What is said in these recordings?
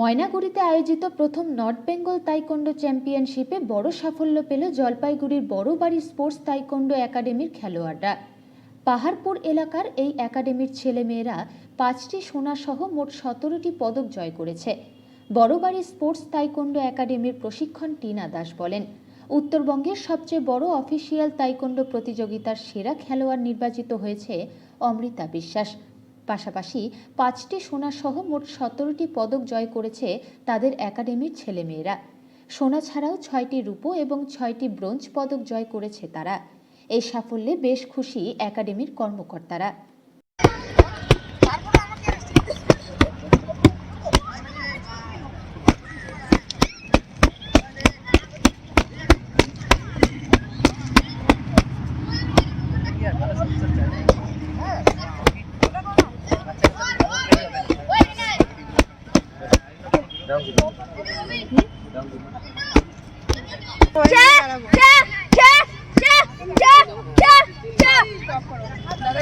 ময়নাগুড়িতে আয়োজিত প্রথম north Bengal taekwondo চ্যাম্পিয়নশিপে বড় সাফল্য পেল জলপাইগুড়ির বড়বাড়ি স্পোর্টস তাইকোন্ডো একাডেমির খেলোয়াড়রা। পাহাড়পুর এলাকার এই একাডেমির ছেলেমেয়েরা পাঁচটি সোনাসহ মোট সতেরোটি পদক জয় করেছে। বড়বাড়ি স্পোর্টস তাইকোন্ডো একাডেমির প্রশিক্ষণ টিনা দাস বলেন, উত্তরবঙ্গের সবচেয়ে বড় অফিসিয়াল তাইকোন্ডো প্রতিযোগিতার সেরা খেলোয়াড় নির্বাচিত হয়েছে অমৃতা বিশ্বাস। পাশাপাশি পাঁচটি সোনাসহ মোট সতেরোটি পদক জয় করেছে তাদের একাডেমির ছেলেমেয়েরা। সোনা ছাড়াও ছয়টি রূপো এবং ছয়টি ব্রোঞ্জ পদক জয় করেছে তারা। এই সাফল্যে বেশ খুশি একাডেমির কর্মকর্তারা।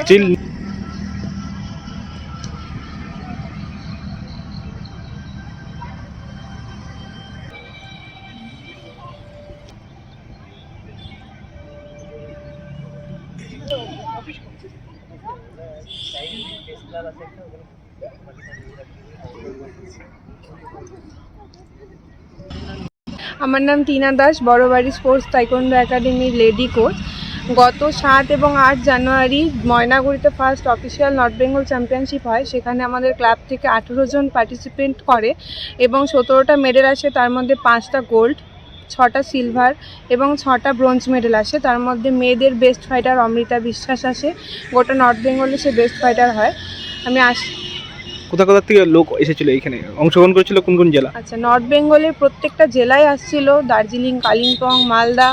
চিল। আমার নাম টিনা দাস, বড়বাড়ি স্পোর্টস তাইকোন্ডো একাডেমির লেডি কোচ। গত সাত এবং আট জানুয়ারি ময়নাগুড়িতে first official North Bengal championship হয়। সেখানে আমাদের ক্লাব থেকে আঠেরো জন পার্টিসিপেন্ট করে এবং সতেরোটা মেডেল আসে, তার মধ্যে পাঁচটা গোল্ড ছটা সিলভার এবং ছটা ব্রোঞ্জ মেডেল আসে। তার মধ্যে মেয়েদের বেস্ট ফাইটার অমৃতা বিশ্বাস আসে। গোটা নর্থ বেঙ্গলে সে বেস্ট ফাইটার হয়। আমি আস কোথা কোথা থেকে লোক এসেছিল এখানে? অংশগ্রহণ করেছিল কোন কোন জেলা? আচ্ছা নর্থ বেঙ্গলের প্রত্যেকটা জেলায় আসছিল। দার্জিলিং কালিম্পং মালদা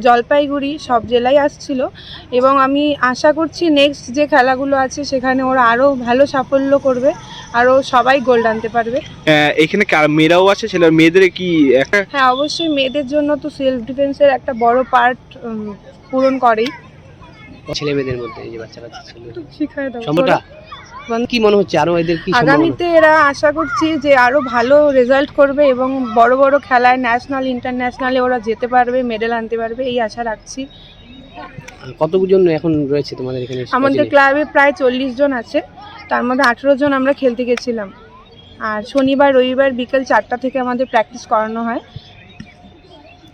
জলপাইগুড়ি সব জেলায় আসছিল। এবং আমি আশা করছি নেক্সট যে খেলাগুলো আছে সেখানে ওরা আরও ভালো সাফল্য করবে আরও সবাই গোল্ড আনতে পারবে। এখানে কার- মেয়েরাও আছে? ছেলে মেয়েদের কি হ্যাঁ অবশ্যই মেয়েদের জন্য তো সেলফ ডিফেন্সের একটা বড় পার্ট পূরণ করেই। ছেলে মেয়েদের মধ্যে যে বাচ্চা শিখায় কি মনে হচ্ছে? আরও এদের কি আগামীতে এরা আশা করছি যে আরও ভালো রেজাল্ট করবে এবং বড় বড় খেলায় ন্যাশনাল ইন্টারন্যাশনালে ওরা যেতে পারবে মেডেল আনতে পারবে এই আশা রাখছি। কতজন এখন রয়েছে তোমাদের এখানে? আমাদের ক্লাবে প্রায় চল্লিশ জন আছে। তার মধ্যে আঠেরো জন আমরা খেলতে গেছিলাম। আর শনিবার রবিবার বিকেল চারটা থেকে আমাদের প্র্যাকটিস করানো হয়।